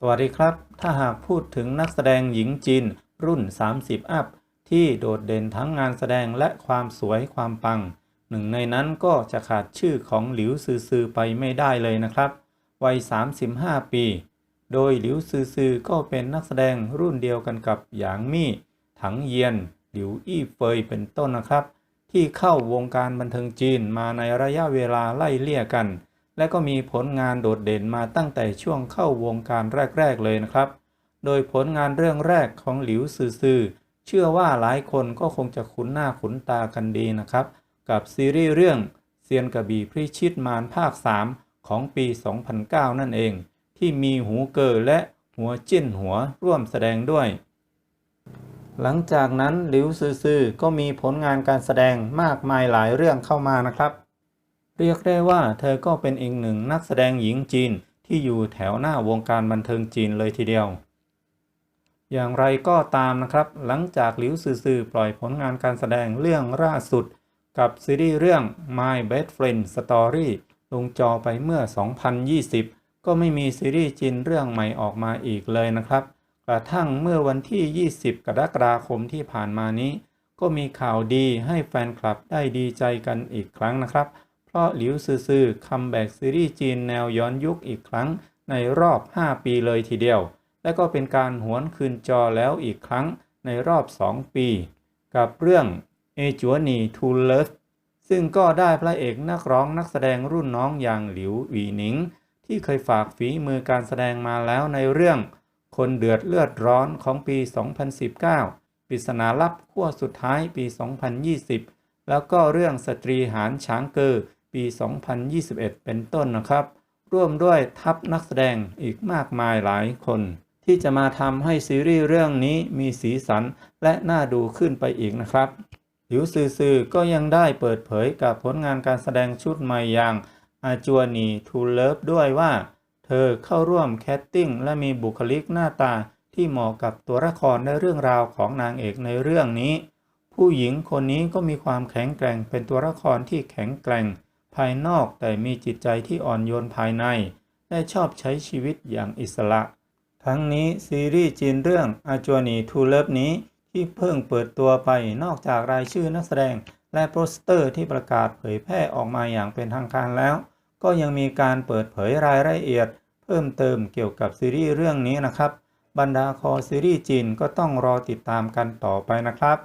สวัสดีครับ ถ้าหากพูดถึงนักแสดงหญิงจีนรุ่น 30 อัพ ที่โดดเด่นทั้งงานแสดงและความสวยความปัง หนึ่งในนั้นก็จะขาดชื่อของหลิวซือซือไปไม่ได้เลยนะครับ วัย 35 ปี โดยหลิวซือซือก็เป็นนักแสดงรุ่นเดียวกันกับหยางมี่ ถังเยียน หลิวอี้เฟยเป็นต้นนะครับ ที่เข้าวงการบันเทิงจีนมาในระยะเวลาไล่เลี่ยกัน และก็มีผลงานโดดเด่นมาตั้งแต่ช่วงเข้าวงการแรก ๆ เลยนะครับ โดยผลงานเรื่องแรกของหลิวซือซือเชื่อว่าหลายคนก็คงจะคุ้นหน้าคุ้นตากันดีนะครับ กับซีรีส์เรื่องเซียนกระบี่พริชิตมารภาค 3 ของปี 2009 นั่นเอง ที่มีหูเกอและหัวจิ้นหัวร่วมแสดงด้วย หลังจากนั้นหลิวซือซือก็มีผลงานการแสดงมากมายหลายเรื่องเข้ามานะครับ เรียกได้ว่าเธอก็เป็นอีกหนึ่งนักแสดงหญิงจีนที่อยู่แถวหน้าวงการบันเทิงจีนเลยทีเดียว อย่างไรก็ตามนะครับ หลังจากหลิวซือซือปล่อยผลงานการแสดงเรื่องล่าสุด กับซีรีส์เรื่อง My Best Friend Story ลงจอไปเมื่อ 2020 ก็ไม่มีซีรีส์จีนเรื่องใหม่ออกมาอีกเลยนะครับ กระทั่งเมื่อวันที่ 20 กรกฎาคมที่ผ่านมานี้ ก็มีข่าวดีให้แฟนคลับได้ดีใจกันอีกครั้งนะครับ เพาะหลิวซือซือคัมแบ็กซีรีส์จีนแนวย้อนยุคอีกครั้งในรอบ 5 ปีเลยทีเดียว และก็เป็นการหวนคืนจอแล้วอีกครั้งในรอบ 2 ปี กับเรื่องเอจัวนีทูเลฟซึ่งก็ได้พระเอกนักร้องนักแสดงรุ่นน้องอย่างหลิวหวีหนิง ที่เคยฝากฝีมือการแสดงมาแล้วในเรื่อง คนเดือดเลือดร้อนของปี 2019 ปริศนาลับขั้วสุดท้ายปี 2020 แล้วก็เรื่องสตรีหารช้างเกอร์ ปี 2021 เป็นต้นนะครับ ร่วมด้วยทัพนักแสดงอีกมากมายหลายคน ที่จะมาทำให้ซีรีส์เรื่องนี้มีสีสันและน่าดูขึ้นไปอีกนะครับหลิวซือซือก็ยังได้เปิดเผยกับผลงานการแสดงชุดใหม่อย่างอาจวนีทูเลิฟด้วยว่า เธอเข้าร่วมแคสติ้งและมีบุคลิกหน้าตาที่เหมาะกับตัวละครในเรื่องราวของนางเอกในเรื่องนี้ ผู้หญิงคนนี้ก็มีความแข็งแกร่งเป็นตัวละครที่แข็งแกร่ง ภายนอกแต่มีจิตใจที่อ่อนโยนภายใน และชอบใช้ชีวิตอย่างอิสระ ทั้งนี้ซีรีส์จีนเรื่องอาจวนีทูเลิฟนี้ที่เพิ่งเปิดตัวไปนอกจากรายชื่อนักแสดง และโปสเตอร์ที่ประกาศเผยแพร่ออกมาอย่างเป็นทางการแล้ว ก็ยังมีการเปิดเผยรายละเอียด เพิ่มเติมเกี่ยวกับซีรีส์เรื่องนี้นะครับบรรดาคอซีรีส์จีนก็ต้องรอติดตามกันต่อไปนะครับ